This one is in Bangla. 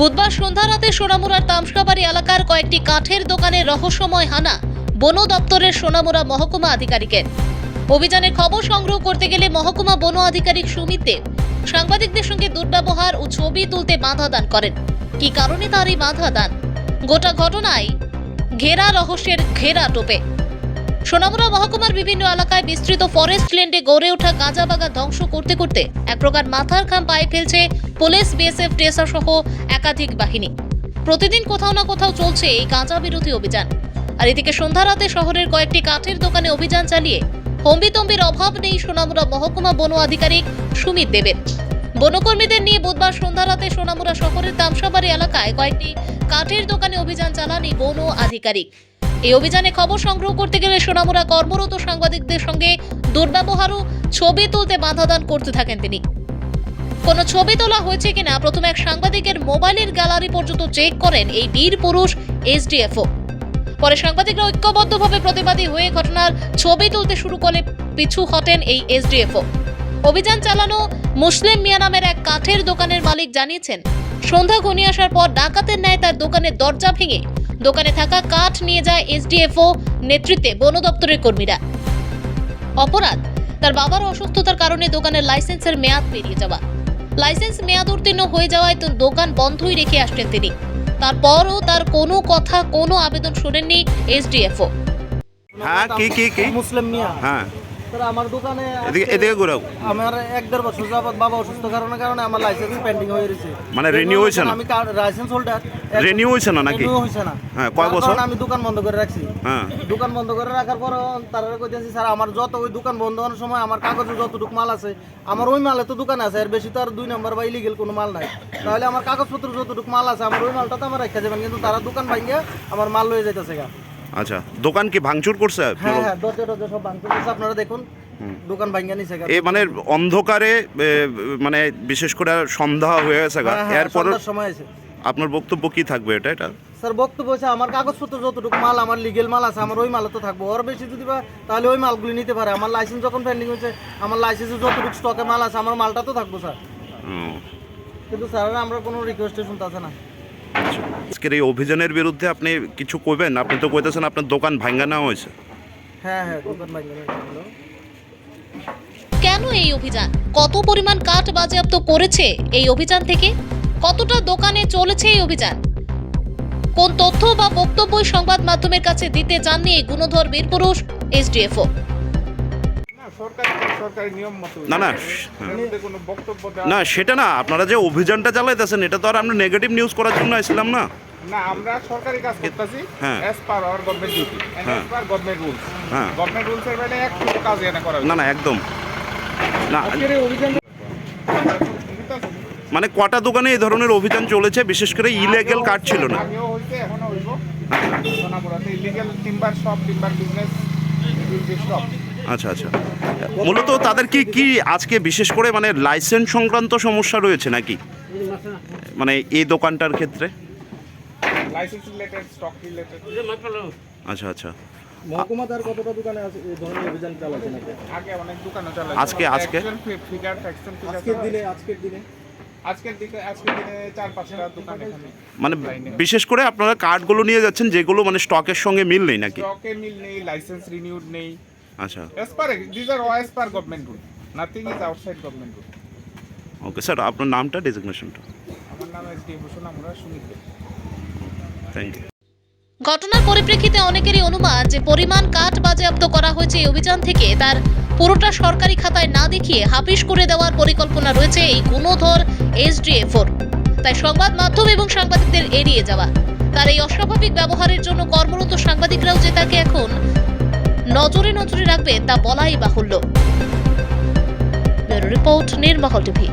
বুধবার সন্ধ্যা রাতে সোনামুড়ার তামসকাবাড়ি এলাকার কয়েকটি কাঠের দোকানে রহস্যময় হানা বন দপ্তরের সোনামুড়া মহকুমা আধিকারিকের। অভিযানের খবর সংগ্রহ করতে গেলে মহকুমা বন আধিকারিক সুমিত দেব সাংবাদিকদের সঙ্গে দুর্ব্যবহার ও ছবি তুলতে বাধা দান করেন। কি কারণে তার এই বাধা দান? গোটা ঘটনায় ঘেরা রহস্যের ঘেরা টোপে। সোনামুড়া মহকুমার বিভিন্ন এলাকায় বিস্তৃত ফরেস্ট ল্যান্ডে গড়ে ওঠা গাঁজা বাগান ধ্বংস করতে করতে এক প্রকার মাথার খাম পায়ে ফেলছে পুলিশ বিএসএফ টেসা সহ একাধিক বাহিনী। প্রতিদিন কোথাও না কোথাও চলছে এই গাঁজা বিরোধী অভিযান। আর এদিকে সন্ধ্যা রাতে শহরের কয়েকটি কাঠের দোকানে অভিযান চালিয়ে হম্বিতম্বির অভাব নেই সোনামুড়া মহকুমা বন আধিকারিক সুমিত দেবের। বনকর্মীদের নিয়ে বুধবার সন্ধ্যা রাতে সোনামুড়া শহরের তামসাবাড়ি এলাকায় কয়েকটি কাঠের দোকানে অভিযান চালান এই বন আধিকারিক। এই অভিযানে খবর সংগ্রহ করতে গেলে সোনামুড়া কর্মরত সাংবাদিকদের সঙ্গে দুর্ব্যবহার ও ছবি তুলতে বাধাদান করতে থাকেন তিনি। কোনো ছবি তোলা হয়েছে কিনা? প্রথমে এক সাংবাদিকের মোবাইলের গ্যালারি পর্যন্ত চেক করেন এই বীর পুরুষ এসডিএফও। পরে সাংবাদিকরা ঐক্যবদ্ধভাবে প্রতিবাদী হয়ে ঘটনার ছবি তুলতে শুরু করে পিছু হটেন এই এসডিএফও। অভিযান চালানো মুসলিম মিয়া নামের এক কাঠের দোকানের মালিক জানিয়েছেন, সন্ধ্যা ঘনিয়ে আসার পর ডাকাতের ন্যায় তার দোকানের দরজা ভেঙে দোকানে থাকা কাঠ নিয়ে যায় এসডিএফও নেতৃত্বে বন দপ্তরের কর্মীরা। অপরাধ তার বাবার অসুস্থতার কারণে দোকানের লাইসেন্সের মেয়াদ পেরিয়ে যাওয়া। লাইসেন্স মেয়াদ উত্তীর্ণ হয়ে যাওয়ায় তো দোকান বন্ধই রেখে আসতেন তিনি। তারপরও তার কোনো কথা কোনো আবেদন শোনেননি এসডিএফও। হ্যাঁ কি কি কি? মুসলিম মিয়া। হ্যাঁ। আমার দোকানে এদিকে এদিকে ঘুরাও। আমার এক দেড় বছর যাবত বাবা অসুস্থ কারণে কারণে আমার লাইসেন্স পেন্ডিং হয়ে রয়েছে। মানে renew হয়েছে না? আমি লাইসেন্স হোল্ডার Renew হয়েছে না নাকি? হয়েছে না। হ্যাঁ, কয় বছর? আমি দোকান বন্ধ করে রাখছি। হ্যাঁ। দোকান বন্ধ করে রাখার পর তারা কইতেছি স্যার আমার যত ওই দোকান বন্ধ হওয়ার সময় আমার কাগজে যতটুকু মাল আছে আমার ওই মালে তো দোকান আছে আর বেশি তো আর দুই নম্বর বা ইলিগেল কোনো মাল নাই। তাহলে আমার কাগজপত্র যতটুকু মাল আছে আমার ওই মালটা তো আমার রেখে যাবেন কিন্তু তারা দোকান ভাঙিয়ে আমার মাল লয়ে যাইতেছে গা। আচ্ছা দোকান কি ভাঙচুর করছে? হ্যাঁ হ্যাঁ দরজা টরজা সব ভাঙতে দিয়েছে, আপনারা দেখুন দোকান ভাঙিয়ে নিছে এ মানে অন্ধকারে মানে বিশেষ করে সন্ধ্যা হয়ে গেছে গা। হ্যাঁ, হ্যাঁ, এরপর সময় আছে। আপনার বক্তব্য কি থাকবে এটা এটা? স্যার বক্তব্য হচ্ছে আমার কাগজপত্র যতটুকু মাল আমার লিগেল মাল আছে আমার ওই মাল তো থাকব। ওর বেশি যদি বা তাহলে ওই মালগুলি নিতে পারে। আমার লাইসেন্স যখন পেন্ডিং হয়েছে আমার লাইসেন্সে যতটুকু স্টকে মাল আছে আমার মালটা তো থাকব স্যার। কিন্তু স্যার আমরা কোনো রিকোয়েস্টে শুনতেছে না। আচ্ছা। আজকের এই অভিযানের বিরুদ্ধে আপনি কিছু কইবেন? আপনি তো কইতেছেন আপনার দোকান ভাঙ্গা নেওয়া হয়েছে। হ্যাঁ হ্যাঁ দোকান ভাঙিয়ে কেন এই অভিযান? কত পরিমাণ কাঠ বাজেয়াপ্ত করেছে এই অভিযান থেকে? কতটা দোকানে চলেছে এই অভিযান? কোন তথ্য বা বক্তব্য সংবাদ মাধ্যমের কাছে দিতে চাননি এই গুণধর বীরপুরুষ এসডিএফও। না দেওয়া- না সেটা না আপনারা যে অভিযানটা চালাইতেছেন এটা তো আর আমরা নেগেটিভ নিউজ করার জন্য আসছিলাম না। না আমরা সরকারি কাজ করতেছি হ্যাঁ। As per our government duty হ্যাঁ। অ্যাজ পার গভর্নমেন্ট রুলস হ্যাঁ। গভর্নমেন্ট রুলস এর বাইরে একটু কাজ এনে করা না না একদম। না মানে কটা দোকানে এই ধরনের অভিযান চলেছে বিশেষ করে ইলিগাল কার্ড ছিল না। আগেও হইছে এখনও হইব। সোনাপুরাতে illegal timber shop timber business সব আচ্ছা আচ্ছা। মূলত তাদের কি কি আজকে বিশেষ করে মানে লাইসেন্স সংক্রান্ত সমস্যা রয়েছে নাকি? মানে এই দোকানটার ক্ষেত্রে? আচ্ছা আচ্ছা। মহকুমা কতটা দোকানে এই ধরনের অভিযান চালাচ্ছে নাকি? আগে অনেক দোকানে চালা আজকে- আজকে? ফিগার ফ্যাকশন আজকের দিনে আজকের দিনে? আজকের দিকে আজকের দিনে চার পাঁচটা দোকান এখানে। মানে বিশেষ করে আপনারা কার্ডগুলো নিয়ে যাচ্ছেন যেগুলো মানে স্টকের সঙ্গে মিল নেই নাকি? স্টকে মিল নেই লাইসেন্স রিনিউড নেই। আচ্ছা। ওকে স্যার আপনার নামটা ডেজিগনেশনটা আমার নাম এস ডি ভূষণ আমরা সুমিত থ্যাংক ইউ ঘটনার পরিপ্রেক্ষিতে অনেকেরই অনুমান যে পরিমাণ কাঠ বাজেয়াপ্ত করা হয়েছে এই অভিযান থেকে তার পুরোটা সরকারি খাতায় না দেখিয়ে হাফিস করে দেওয়ার পরিকল্পনা রয়েছে এই গুণধর এসডিএফওর তাই সংবাদ মাধ্যম এবং সাংবাদিকদের এড়িয়ে যাওয়া। তার এই অস্বাভাবিক ব্যবহারের জন্য কর্মরত সাংবাদিকরাও যে তাকে এখন নজরে নজরে রাখবে তা বলাই বাহুল্য। রিপোর্ট নির্মহল টিভি।